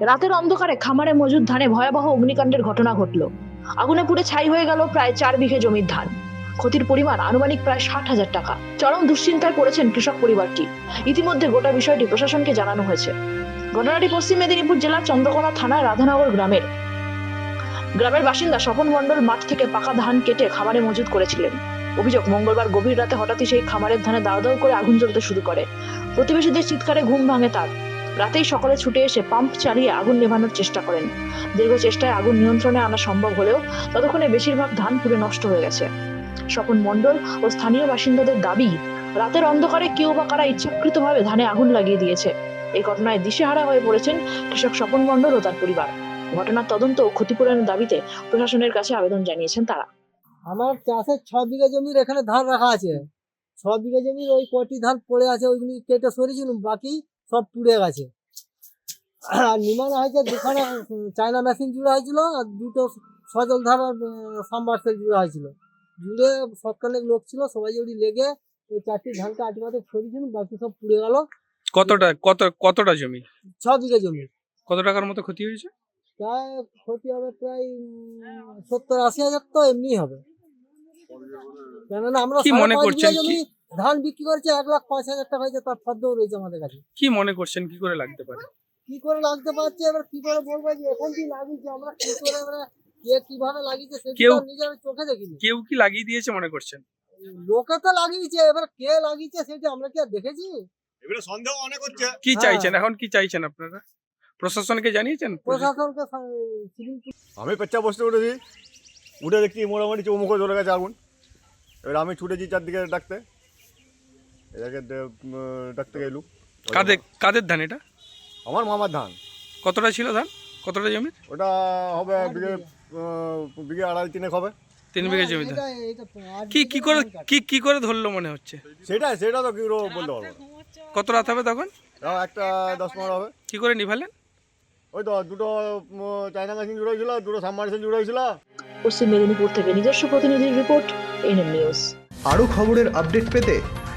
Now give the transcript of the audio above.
রাতের অন্ধকারে খামারে মজুদ ধানে ভয়াবহ অগ্নিকাণ্ডের ঘটনা ঘটল। আগুনে পুড়ে ছাই হয়ে গেল প্রায় চার বিঘে জমির ধান। ক্ষতির পরিমাণ আনুমানিক প্রায় ষাট হাজার টাকা। চরম দুশ্চিন্তায় পড়েছেন কৃষক পরিবারটি। ইতিমধ্যে গোটা বিষয়টি প্রশাসনকে জানানো হয়েছে। ঘটনাটি পশ্চিম মেদিনীপুর জেলার চন্দ্রকোনা থানার রাধানগর গ্রামের। গ্রামের বাসিন্দা স্বপন মণ্ডল মাঠ থেকে পাকা ধান কেটে খামারে মজুদ করেছিলেন। অভিযোগ, মঙ্গলবার গভীর রাতে হঠাৎই সেই খামারের ধানে দাও দাও করে আগুন জ্বলতে শুরু করে। প্রতিবেশীদের চিৎকারে ঘুম ভাঙে তার। রাতেই সকালে ছুটে এসে পাম্প চালিয়ে আগুন নেভানোর চেষ্টা করেন। দীর্ঘ চেষ্টায় আগুন নিয়ন্ত্রণে আনা সম্ভব হলেও ততক্ষণে বেশিরভাগ ধান পুড়ে নষ্ট হয়ে গেছে। স্বপন মণ্ডল ও স্থানীয় বাসিন্দাদের দাবি, রাতের অন্ধকারে কেউ বা কারা ইচ্ছাকৃতভাবে ধানে আগুন লাগিয়ে দিয়েছে। এই ঘটনায় দিশেহারা হয়ে পড়েছেন কৃষক স্বপন মণ্ডল ও তার পরিবার। ঘটনার তদন্ত ও ক্ষতিপূরণের দাবিতে প্রশাসনের কাছে আবেদন জানিয়েছেন তারা। আমার চাষের ছ বিঘা জমির এখানে ধান রাখা আছে। ছ বিঘা জমির ওই কটি ধান পড়ে আছে, ওইগুলি কেটে সরিয়েছিলাম বাকি সব পুড়ে গেছে। আর নিমানো হয়েছে দুখানে চায়না মেশিন জুড়ে হয়েছিল আর দুটো সজল ধারার সাম্বারসেল জুড়ে হয়েছিল। জুড়ে সৎকালের লোক ছিল সবাই যদি লেগে ওই চারটি ধানকে আটকাতে সরিয়েছিলাম বাকি সব পুড়ে গেল। কতটা কত কতটা জমি? ছ বিঘা জমি। কত টাকার মতো ক্ষতি হয়েছে? প্রায় ক্ষতি হবে প্রায় সত্তর আশি হাজার তো এমনি হবে। কেননা আমরা মনে পাঁচ ধান বিক্রি করছে এক লাখ পাঁচ হাজার টাকা হয়েছে তার ফর্দও রয়েছে আমাদের কাছে। কি মনে করছেন কি করে লাগতে পারে? কি করে লাগতে পারছে? এবার কি করে বলব যে এখন কি লাগিয়েছে আমরা কি করে এবারে কে কীভাবে লাগিয়েছে সেটা নিজের চোখে দেখিনি। কেউ কি লাগিয়ে দিয়েছে মনে করছেন? লোকে তো লাগিয়েছে এবার কে লাগিয়েছে সেটা আমরা কি আর দেখেছি? এবারে সন্দেহ অনেক হচ্ছে। কি হ্যাঁ। চাইছেন এখন কি চাইছেন আপনারা? প্রশাসনকে জানিয়েছেন? প্রশাসনকে আমি পেচ্চা বসতে উঠেছি। উঠে দেখছি মোটামুটি চৌমুখে চলে গেছে আগুন। এবার আমি ছুটেছি চারদিকে ডাকতে। এটাকে ডাকতে গেলু। কাদের কাদের ধান এটা? আমার মামার ধান। কতটা ছিল ধান? কতটা জমি? ওটা হবে বিঘে বিঘে আড়াই তিনেক হবে। তিন বিঘা জমি কি কি করে। কি কি করে ধরলো মনে হচ্ছে? সেটা সেটা তো কি করে বলতে পারব? কত রাত হবে তখন? একটা দশ পনেরো হবে। কি করে নিভালেন? ওই তো দুটো চায়না মেশিন জুড়ে হয়েছিল দুটো সাবমার্সেল জুড়ে হয়েছিল। পশ্চিম মেদিনীপুর থেকে নিজস্ব প্রতিনিধির রিপোর্ট এনএম নিউজ। আরও খবরের আপডেট পেতে